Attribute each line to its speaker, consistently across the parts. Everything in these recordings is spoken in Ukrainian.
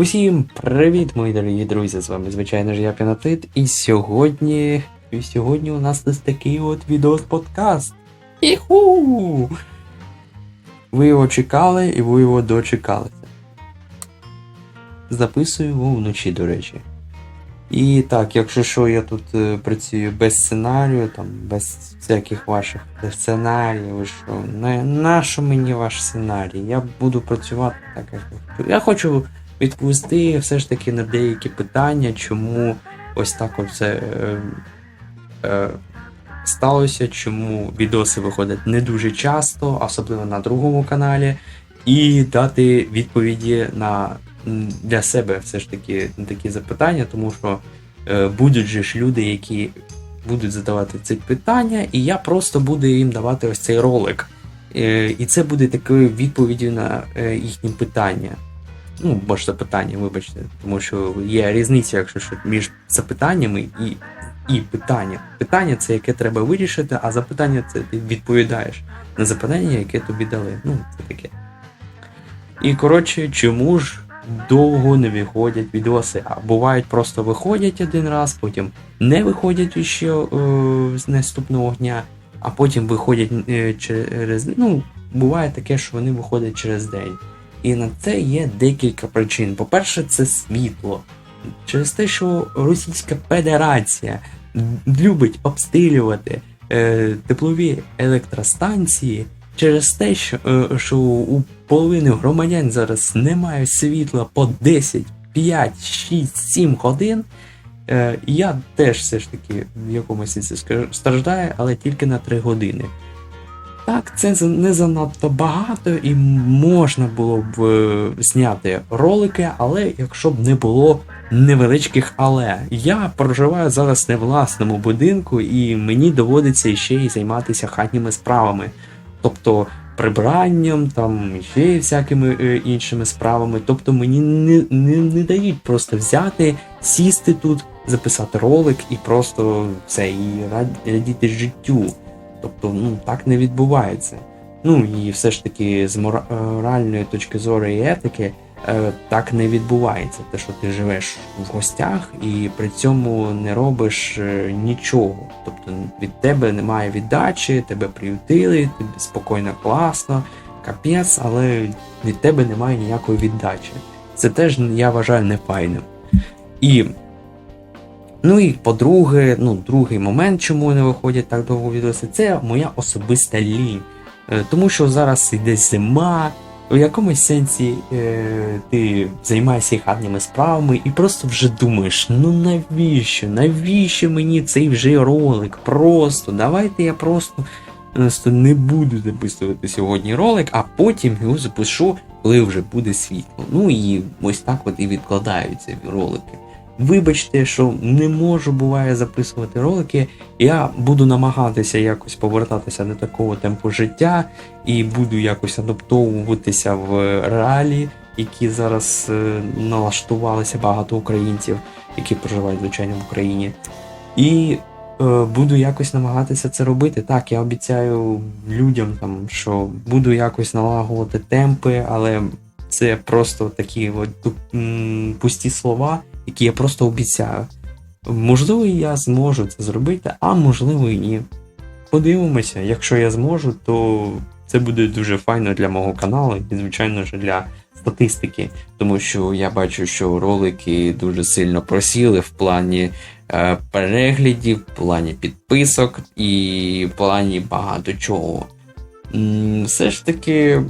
Speaker 1: Усім привіт, мої дорогі друзі! З вами, звичайно ж, я Пінатит, і сьогодні. І сьогодні у нас ось такий от відеос-подкаст. Іху! Ви його чекали і ви його дочекалися. Записую його вночі, до речі. І так, якщо що, я тут е, працюю без сценарію, там, без всяких ваших сценаріїв, що, на, на що мені ваш сценарій? Я буду працювати так, як я хочу. Відповісти все ж таки на деякі питання, чому ось так все е, е, сталося, чому відоси виходять не дуже часто, особливо на другому каналі, і дати відповіді на для себе все ж таки на такі запитання, тому що е, будуть же ж люди, які будуть задавати ці питання, і я просто буду їм давати ось цей ролик. Е, і це буде такою відповіддю на е, їхні питання. Ну, бо ж запитання, вибачте, тому що є різниця, якщо що, між запитаннями і, і питання. Питання це яке треба вирішити, а запитання це ти відповідаєш на запитання, яке тобі дали. Ну, це таке. І коротше, чому ж довго не виходять відоси? А бувають просто виходять один раз, потім не виходять ще е, з наступного дня, а потім виходять е, через. Ну, буває таке, що вони виходять через день. І на це є декілька причин. По-перше, це світло. Через те, що Російська Федерація любить обстрілювати е, теплові електростанції, через те, що, е, що у половини громадян зараз немає світла по 10, 5, 6, 7 годин. Е, я теж все ж таки в якомусь сенсі страждаю, але тільки на 3 години. Так, це не занадто багато і можна було б е, зняти ролики, але якщо б не було невеличких але. Я проживаю зараз не в власному будинку, і мені доводиться ще й займатися хатніми справами. Тобто прибранням, там ще всякими е, іншими справами. Тобто мені не, не, не дають просто взяти, сісти тут, записати ролик і просто все, і радіти життю. Тобто, ну так не відбувається. Ну і все ж таки з е, моральної точки зору і етики е, так не відбувається. Те, що ти живеш в гостях і при цьому не робиш е, нічого. Тобто від тебе немає віддачі, тебе приютили, тобі спокійно, класно, капець, але від тебе немає ніякої віддачі. Це теж я вважаю нефайним. І Ну і по-друге, ну, другий момент, чому не виходять так довго відоси, це моя особиста лінь. Е, Тому що зараз йде зима, в якомусь сенсі е, ти займаєшся хатніми справами і просто вже думаєш, ну навіщо? Навіщо мені цей вже ролик? Просто давайте я просто, просто не буду записувати сьогодні ролик, а потім його запишу, коли вже буде світло. Ну і ось так от і відкладаються ролики. Вибачте, що не можу буває записувати ролики. Я буду намагатися якось повертатися до такого темпу життя і буду якось адаптовуватися в реалії, які зараз е, налаштувалися багато українців, які проживають звичайно в Україні. І е, буду якось намагатися це робити. Так, я обіцяю людям, там, що буду якось налагувати темпи, але це просто такі от, пусті слова які я просто обіцяю. Можливо, я зможу це зробити, а можливо і ні. Подивимося, якщо я зможу, то це буде дуже файно для мого каналу і, звичайно ж, для статистики, тому що я бачу, що ролики дуже сильно просіли в плані е, переглядів, в плані підписок і в плані багато чого. Все ж таки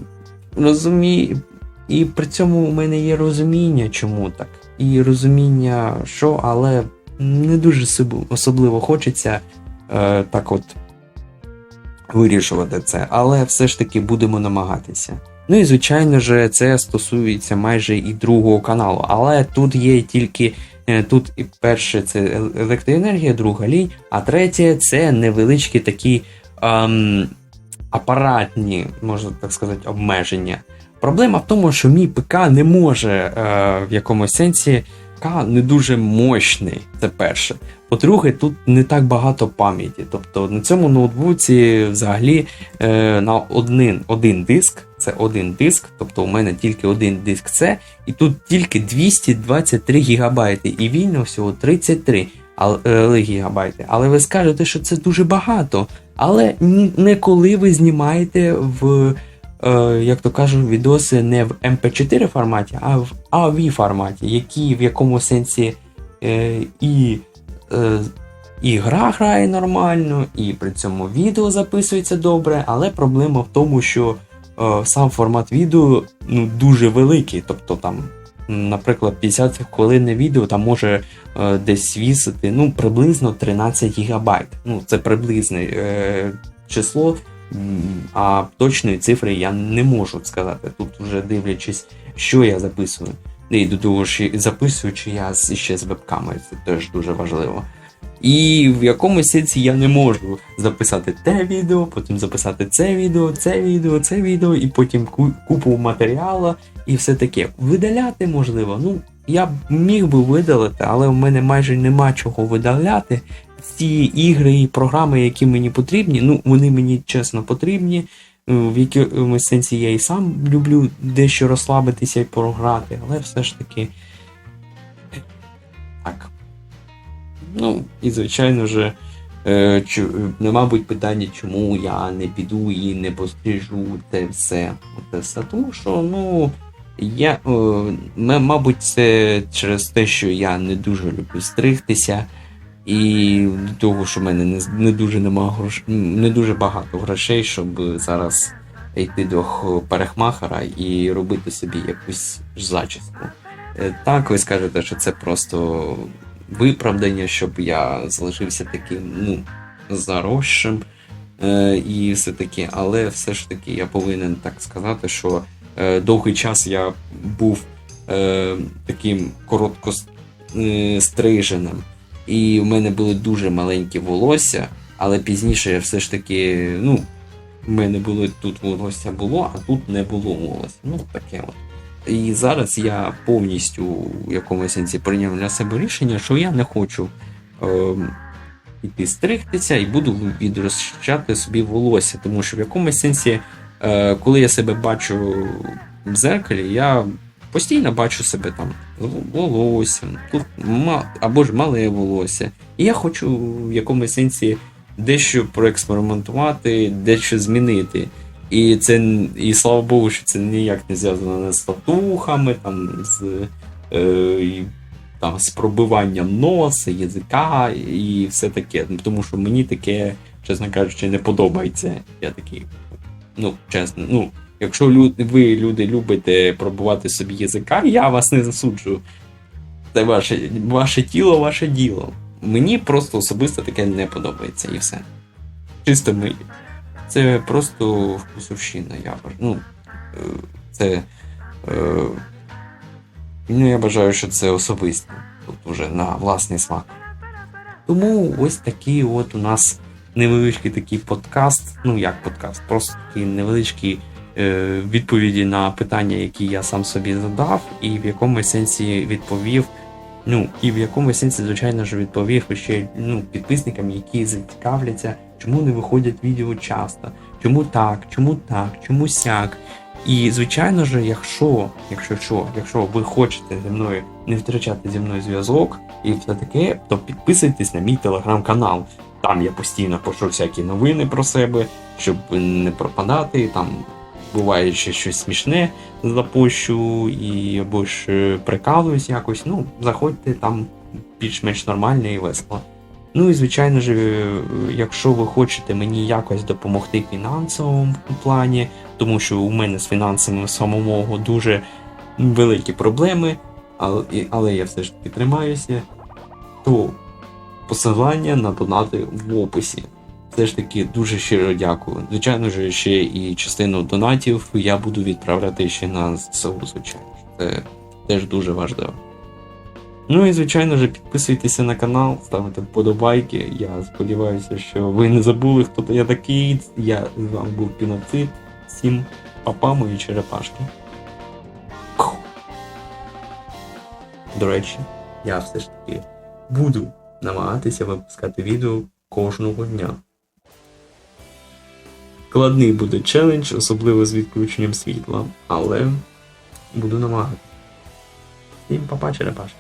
Speaker 1: розумію, і при цьому у мене є розуміння, чому так. І розуміння, що, але не дуже особливо хочеться е, так от вирішувати це. Але все ж таки будемо намагатися. Ну і звичайно ж, це стосується майже і другого каналу. Але тут є тільки. е, Тут і перше це електроенергія, друга лінь, а третє це невеличкі такі ем, апаратні, можна так сказати, обмеження. Проблема в тому, що мій ПК не може е, в якомусь сенсі ПК не дуже мощний. Це перше. По-друге, тут не так багато пам'яті. Тобто на цьому ноутбуці взагалі е, на один, один диск це один диск, тобто у мене тільки один диск C, і тут тільки 223 гігабайти, і вільно всього 33 але, е, гігабайти. Але ви скажете, що це дуже багато. Але не коли ви знімаєте в, як то кажуть, відоси не в MP4 форматі, а в AV форматі, який в якому сенсі е, і, е, і гра грає нормально, і при цьому відео записується добре, але проблема в тому, що е, сам формат відео ну, дуже великий. Тобто там, наприклад, 50 хвилинне відео там може е, десь вісити ну, приблизно 13 гігабайт. Ну, це приблизне е, число, а точної цифри я не можу сказати. Тут вже дивлячись, що я записую. І до того ж, записуючи я ще з веб-камери, це теж дуже важливо. І в якомусь сенсі я не можу записати те відео, потім записати це відео, це відео, це відео, і потім купу матеріалу і все таке. Видаляти можливо. Ну, я міг би видалити, але в мене майже нема чого видаляти. Всі ігри і програми, які мені потрібні, ну вони мені чесно потрібні. Е, В якомусь сенсі я і сам люблю дещо розслабитися і програти, але все ж таки. Так. Ну, і звичайно ж, е, чу, не, мабуть, питання, чому я не піду і не пострижу те все. Те все. Тому що, ну, я, е, мабуть, це через те, що я не дуже люблю стригтися. І до того, що в мене не, не дуже нема грош... не дуже багато грошей, щоб зараз йти до парикмахера і робити собі якусь зачіску. Е, Так, ви скажете, що це просто виправдання, щоб я залишився таким, ну, заросшим е, і все таке, але все ж таки я повинен так сказати, що е, довгий час я був таким коротко е, стриженим, і в мене були дуже маленькі волосся, але пізніше все ж таки, ну, в мене було тут волосся було, а тут не було волосся. Ну, таке от. І зараз я повністю в якомусь сенсі прийняв для себе рішення, що я не хочу ем, іти стригтися і буду відрощати собі волосся. Тому що в якомусь сенсі, е, коли я себе бачу в зеркалі, я постійно бачу себе там з волоссям, тут або ж мале волосся. І я хочу в якомусь сенсі дещо проекспериментувати, дещо змінити. І це і слава Богу, що це ніяк не зв'язано не з татухами, там, з, е, там, з пробиванням носа, язика і все таке. Тому що мені таке, чесно кажучи, не подобається. Я такий, ну, чесно, ну, якщо лю- ви, люди, любите пробувати собі язика, я вас не засуджую. Це ваше, ваше тіло, ваше діло. Мені просто особисто таке не подобається і все. Чисто ми. Це просто вкусовщина, я вважаю. Ну, е, це. е, Ну, я вважаю, що це особисто. Тут уже на власний смак. Тому ось такий от у нас невеличкий такий подкаст. Ну, як подкаст, просто такі невеличкі е, відповіді на питання, які я сам собі задав, і в якомусь сенсі відповів. Ну, і в якомусь сенсі, звичайно ж, відповів ще ну, підписникам, які зацікавляться, чому не виходять відео часто, чому так, чому так, чому сяк. І звичайно ж, якщо, якщо що, якщо ви хочете зі мною не втрачати зі мною зв'язок і все таке, то підписуйтесь на мій телеграм-канал. Там я постійно пишу всякі новини про себе, щоб не пропадати. Там буває ще щось смішне запущу, і або ж е, прикалуюсь якось. Ну, заходьте там більш-менш нормально і весело. Ну і звичайно ж, е, якщо ви хочете мені якось допомогти фінансовому плані, тому що у мене з фінансами самого дуже великі проблеми, але, але я все ж таки тримаюся, то посилання на донати в описі. Все ж таки дуже щиро дякую. Звичайно ж, ще і частину донатів я буду відправляти ще на ЗСУ, звичайно. Це теж дуже важливо. Ну і звичайно ж, підписуйтеся на канал, ставте вподобайки. Я сподіваюся, що ви не забули, хто я такий. Я з вами був Піноцид. Всім папа, мої черепашки. До речі, я все ж таки буду намагатися випускати відео кожного дня. Складний буде челендж, особливо з відключенням світла, але буду намагатися. Всім папа черепашки.